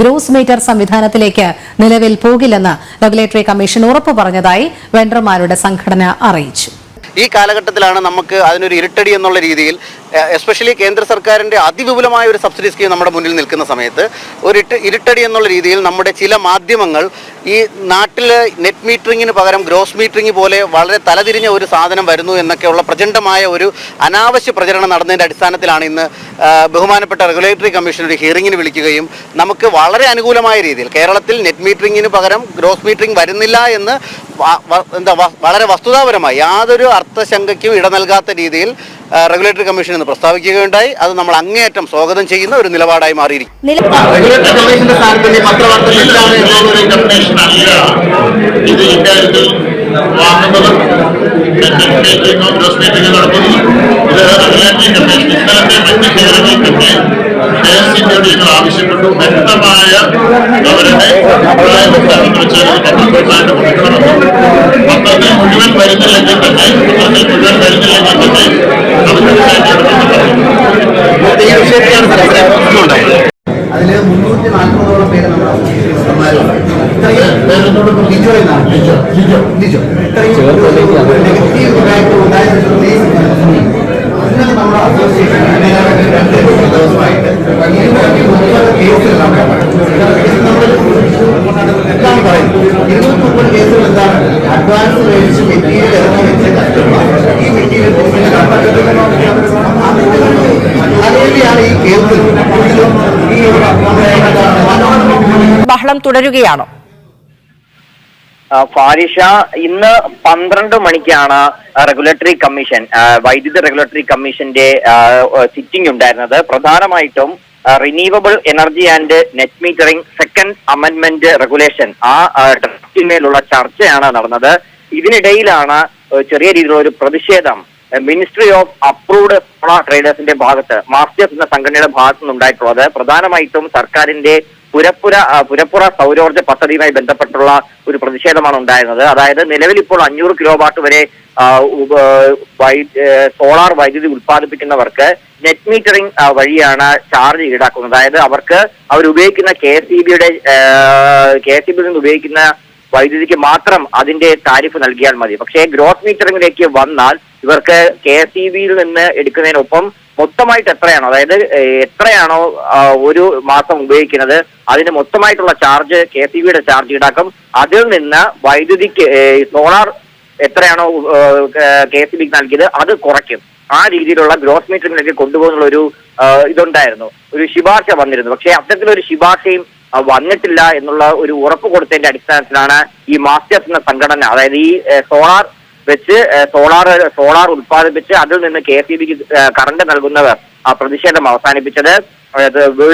Gross metre സംവിധാനത്തിലേക്ക് നിലവിൽ പോകില്ലെന്ന് regulatory commission ഉറപ്പു പറഞ്ഞതായി വെണ്ടർമാരുടെ സംഘടന അറിയിച്ചു. ഈ കാലഘട്ടത്തിലാണ് നമുക്ക് അതിനൊരു ഇരുട്ടടി എന്നുള്ള രീതിയിൽ എസ്പെഷ്യലി കേന്ദ്ര സർക്കാരിന്റെ അതിവിപുലമായ ഒരു സബ്സിഡി സ്കീം നമ്മുടെ മുന്നിൽ നിൽക്കുന്ന സമയത്ത് ഒരു ഇരുട്ടടി എന്നുള്ള രീതിയിൽ നമ്മുടെ ചില മാധ്യമങ്ങൾ ഈ നാട്ടിൽ നെറ്റ് മീറ്ററിങ്ങിന് പകരം ഗ്രോസ് മീറ്ററിങ് പോലെ വളരെ തലതിരിഞ്ഞ ഒരു സാധനം വരുന്നു എന്നൊക്കെയുള്ള പ്രചണ്ഡമായ ഒരു അനാവശ്യ പ്രചരണം നടന്നതിന്റെ അടിസ്ഥാനത്തിലാണ് ഇന്ന് ബഹുമാനപ്പെട്ട റെഗുലേറ്ററി കമ്മീഷൻ ഒരു ഹിയറിങ്ങിന് വിളിക്കുകയും നമുക്ക് വളരെ അനുകൂലമായ രീതിയിൽ കേരളത്തിൽ നെറ്റ് മീറ്ററിങ്ങിന് പകരം ഗ്രോസ് മീറ്ററിംഗ് വരുന്നില്ല എന്ന് എന്താ വളരെ വസ്തുതാപരമായി യാതൊരു അർത്ഥശങ്കയ്ക്കും ഇട നൽകാത്ത രീതിയിൽ റെഗുലേറ്ററി കമ്മീഷൻ ഇന്ന് പ്രസ്താവിക്കുകയുണ്ടായി. അത് നമ്മൾ അങ്ങേയറ്റം സ്വാഗതം ചെയ്യുന്ന ഒരു നിലപാടായി മാറിയിരിക്കും ആവശ്യപ്പെട്ടു. വ്യക്തമായ അവരുടെ മുഴുവൻ വരുന്നില്ലെങ്കിൽ തന്നെ ഒരു കമ്മീഷൻ പ്രശ്നമുണ്ടായത് അതിൽ മുന്നൂറ്റി നാൽപ്പതോളം പേര് നമ്മുടെ നമ്മുടെ അസോസിയേഷൻ രണ്ട് ദിവസമായിട്ട് എന്താണ് പറയുന്നത് ഇരുന്നൂറ്റി മുപ്പത് കേസുകൾ എന്താണ് അഡ്വാൻസ് മേടിച്ച് മെറ്റീരിയൽ ഇറങ്ങി വെച്ച കസ്റ്റമർ ഈ മെറ്റീരിയൽ തുടരുകയാണോ. ഫാരിഷ ഇന്ന് പന്ത്രണ്ട് മണിക്കാണ് റെഗുലേറ്ററി കമ്മീഷൻ വൈദ്യുതി റെഗുലേറ്ററി കമ്മീഷന്റെ സിറ്റിംഗ് ഉണ്ടായിരുന്നത്. പ്രധാനമായിട്ടും renewable energy and net metering second amendment regulation ആ, ഡ്രാഫ്റ്റിന്മേലുള്ള ചർച്ചയാണ് നടന്നത്. ഇതിനിടയിലാണ് ചെറിയ രീതിയിലുള്ള ഒരു പ്രതിഷേധം. മിനിസ്ട്രി ഓഫ് അപ്രൂവ്ഡ് സോളാർ ട്രേഡേഴ്സിന്റെ ഭാഗത്ത് മാസ്റ്റേഴ്സ് എന്ന സംഘടനയുടെ ഭാഗത്തു നിന്നുണ്ടായിട്ടുള്ളത് പ്രധാനമായിട്ടും സർക്കാരിന്റെ പുരപ്പുര പുരപ്പുറ സൗരോർജ പദ്ധതിയുമായി ബന്ധപ്പെട്ടുള്ള ഒരു പ്രതിഷേധമാണ് ഉണ്ടായിരുന്നത്. അതായത് നിലവിൽ ഇപ്പോൾ അഞ്ഞൂറ് കിലോ വാട്ട് വരെ സോളാർ വൈദ്യുതി ഉത്പാദിപ്പിക്കുന്നവർക്ക് നെറ്റ് മീറ്ററിംഗ് വഴിയാണ് ചാർജ് ഈടാക്കുന്നത്. അതായത് അവർക്ക് അവർ ഉപയോഗിക്കുന്ന കെ എസ് ഇ ബിയുടെ കെ എസ് ഇ ബിയിൽ നിന്ന് ഉപയോഗിക്കുന്ന വൈദ്യുതിക്ക് മാത്രം അതിന്റെ താരിഫ് നൽകിയാൽ മതി. പക്ഷേ ഗ്രോത്ത് മീറ്ററിംഗിലേക്ക് വന്നാൽ ഇവർക്ക് കെ എസ് ഇ ബിയിൽ നിന്ന് എടുക്കുന്നതിനൊപ്പം മൊത്തമായിട്ട് എത്രയാണോ? അതായത് എത്രയാണോ ഒരു മാസം ഉപയോഗിക്കുന്നത് അതിന് മൊത്തമായിട്ടുള്ള ചാർജ് കെ സി ബിയുടെ ചാർജ് ഈടാക്കും. അതിൽ നിന്ന് വൈദ്യുതിക്ക് സോളാർ എത്രയാണോ കെ സി ബിക്ക് നൽകിയത് അത് കുറയ്ക്കും. ആ രീതിയിലുള്ള ഗ്രോസ് മീറ്ററിംഗിലേക്ക് കൊണ്ടുപോകുന്നുള്ള ഒരു ഇതുണ്ടായിരുന്നു. ഒരു ശുപാർശ വന്നിരുന്നു. പക്ഷേ അത്തരത്തിലൊരു ശുപാർശയും വന്നിട്ടില്ല എന്നുള്ള ഒരു ഉറപ്പ് കൊടുത്തതിന്റെ അടിസ്ഥാനത്തിലാണ് ഈ മാസ്റ്റേഴ്സ് എന്ന സംഘടന അതായത് ഈ സോളാർ വെച്ച് സോളാർ സോളാർ ഉത്പാദിപ്പിച്ച് അതിൽ നിന്ന് കെ ഇ ബിക്ക് കറണ്ട് നൽകുന്നവർ ആ പ്രതിഷേധം അവസാനിപ്പിച്ചത്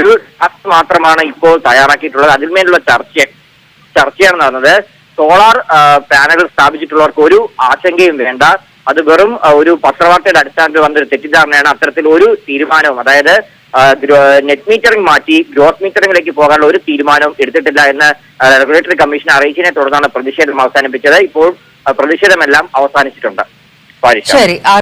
ഒരു ഡ്രാഫ്റ്റ് മാത്രമാണ് ഇപ്പോൾ തയ്യാറാക്കിയിട്ടുള്ളത്. അതിന്മേലുള്ള ചർച്ച ചർച്ചയാണ് നടന്നത്. സോളാർ പാനലുകൾ സ്ഥാപിച്ചിട്ടുള്ളവർക്ക് ഒരു ആശങ്കയും വേണ്ട. അത് വെറും ഒരു പത്രവാർത്തയുടെ അടിസ്ഥാനത്തിൽ വന്നൊരു തെറ്റിദ്ധാരണയാണ്. അത്തരത്തിൽ ഒരു തീരുമാനവും അതായത് നെറ്റ് മീറ്ററിംഗ് മാറ്റി ഗ്രോസ് മീറ്ററിംഗിലേക്ക് പോകാനുള്ള ഒരു തീരുമാനവും എടുത്തിട്ടില്ല എന്ന് റെഗുലേറ്ററി കമ്മീഷൻ അറിയിച്ചതിനെ തുടർന്നാണ് പ്രതിഷേധം അവസാനിപ്പിച്ചത്. ഇപ്പോൾ പ്രതിഷേധമെല്ലാം അവസാനിച്ചിട്ടുണ്ട്. ശരി.